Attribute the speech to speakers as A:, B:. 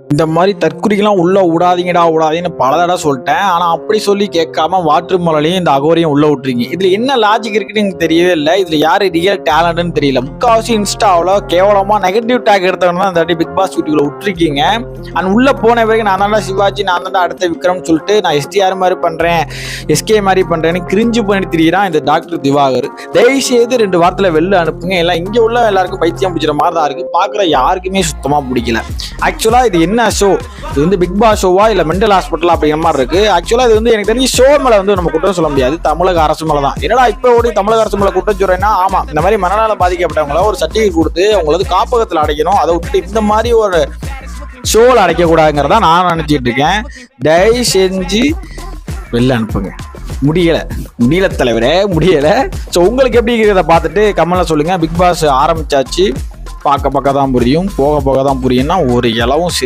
A: இந்த மாதிரி தற்குறிகள்லாம் உள்ள விடாதீங்கடா விடாதீங்கன்னு பல தடவை சொல்லிட்டேன். ஆனா அப்படி சொல்லி கேட்காம வாட்டர் மலையும் இந்த அகோரியும் உள்ள விட்டுறீங்க. இதுல என்ன லாஜிக் இருக்குன்னு எனக்கு தெரியவே இல்லை. இதுல யாரு ரியல் டேலண்ட்னு தெரியல. முக்காவாசி இன்ஸ்டாவில் கேவலமா நெகட்டிவ் டேக் எடுத்தவங்க தான் இந்த வாட்டி பிக் பாஸ் வீட்டுக்குள்ள விட்டுருக்கீங்க. அண்ட் உள்ள போன பிறகு நான் தாண்டா சிவாஜி நான் தான்டா அடுத்த விக்ரம்னு சொல்லிட்டு நான் எஸ்டிஆர் மாதிரி பண்றேன் எஸ்கே மாதிரி பண்றேன்னு கிரிஞ்சு பண்ணி திரியிறான் இந்த டாக்டர் திவாகர். தயவு செய்து ரெண்டு வாரத்துல வெளில அனுப்புங்க. எல்லாம் இங்க உள்ள எல்லாருக்கும் பைத்தியம் பிடிச்சிற மாதிரி தான் இருக்கு. பாக்குற யாருக்குமே சுத்தமா பிடிக்கல. ஆக்சுவலா இது என்ன ஷோ இது வந்து பிக் பாஸ் ஷோவா இல்லை மென்டல் ஹாஸ்பிட்டல் அப்படிங்கிற மாதிரி இருக்கு. ஆக்சுவலாக இது வந்து எனக்கு தெரிஞ்சு ஷோ மேலே வந்து நம்ம குற்றம் சொல்ல முடியாது. தமிழக அரசு மேலே தான். என்னடா இப்போ ஓடி தமிழக அரசு மேலே குற்றம் சொல்றேன்னா ஆமா இந்த மாதிரி மனநல பாதிக்கப்பட்டவங்கள ஒரு சர்டிஃபிகேட் கொடுத்து அவங்களது காப்பகத்தில் அடைக்கணும். அதை விட்டுட்டு இந்த மாதிரி ஒரு ஷோவில் அடைக்கக்கூடாதுங்கிறதா நான் நினச்சிட்டு இருக்கேன். தயவு செஞ்சு வெளில அனுப்புங்க. முடியலை. முடியல தலைவரே முடியலை. ஸோ உங்களுக்கு எப்படி இருக்கிறத பார்த்துட்டு கமலில் சொல்லுங்கள் பிக் பாஸ் ஆரம்பிச்சாச்சு. பார்க்க பார்க்க தான் புரியும். போக போக தான் புரியும்னா ஒரு இலவும்